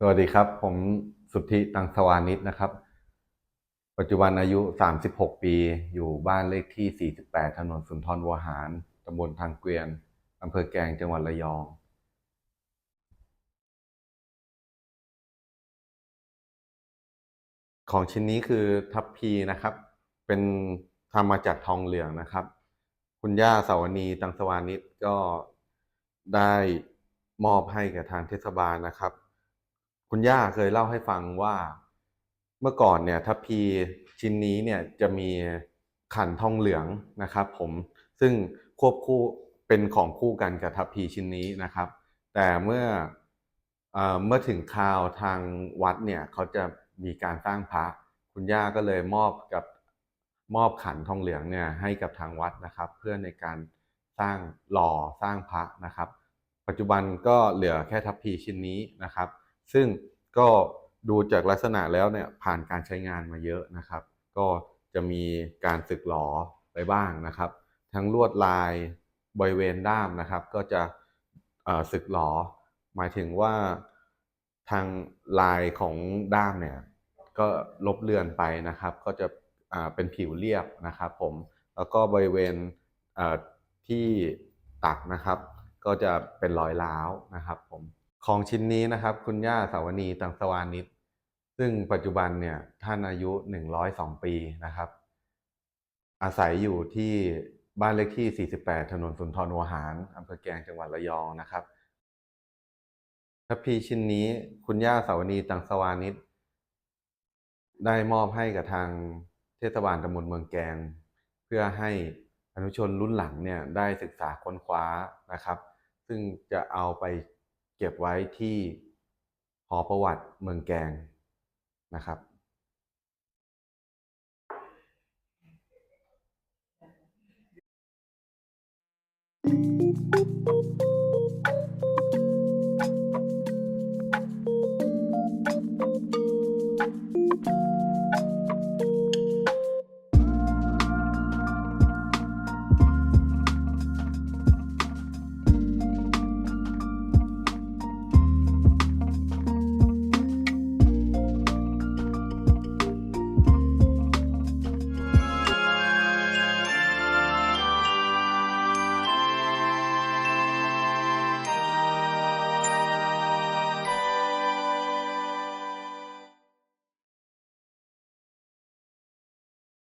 สวัสดีครับ ผมสุทธิตังสวานิชนะครับ ปัจจุบันอายุ 36 ปี อยู่บ้านเลขที่ 48 ถนนสุนทรวหารตำบลทางเกวียนอำเภอแกลงจังหวัดระยอง ของชิ้นนี้คือทัพพีนะครับ เป็นทำมาจากทองเหลืองนะครับ คุณย่าสาวนีตังสวานิชก็ได้มอบให้กับทางเทศบาลนะครับ คุณย่าเคยเล่าให้ฟังว่าเมื่อก่อนเนี่ยทัพพีชิ้นนี้เนี่ยจะมีขันทองเหลืองนะครับผมซึ่งควบคู่เป็นของคู่กันกับทัพพีชิ้นนี้นะครับ แต่เมื่อเอ่อเมื่อถึงคราวทางวัดเนี่ยเขาจะมีการสร้างพระคุณย่าก็เลยมอบกับมอบขันทองเหลืองเนี่ยให้กับทางวัดนะครับ เพื่อในการสร้างหล่อสร้างพระนะครับ ปัจจุบันก็เหลือแค่ทัพพีชิ้นนี้นะครับ ซึ่งก็ดูจากลักษณะแล้วเนี่ยผ่านการใช้งานมาเยอะนะครับ ก็จะมีการสึกหลอไปบ้างนะครับ ทั้งลวดลายบริเวณด้ามนะครับ ก็จะสึกหลอหมายถึงว่าทางลายของด้ามเนี่ยก็ลบเลือนไปนะครับ ก็จะเป็นผิวเรียบนะครับผมแล้วก็บริเวณที่ตักนะครับ ก็จะเป็นรอยร้าวนะครับผม ของชิ้นนี้นะครับ คุณย่าสาวนีตังสวานิชซึ่งปัจจุบันเนี่ยท่านอายุ 102 ปีนะครับ อาศัยอยู่ที่บ้านเลขที่ 48 ถนนสุนทรวหารอำเภอแกลงจังหวัดระยองนะครับทัพพีชิ้นนี้คุณย่าสาวนีตังสวานิชได้มอบให้กับทางเทศบาลตำบลเมืองแกง เพื่อให้อนุชนรุ่นหลังเนี่ยได้ศึกษาค้นคว้านะครับ ซึ่งจะเอาไป เก็บไว้ที่หอประวัติเมืองแกงนะครับ Thank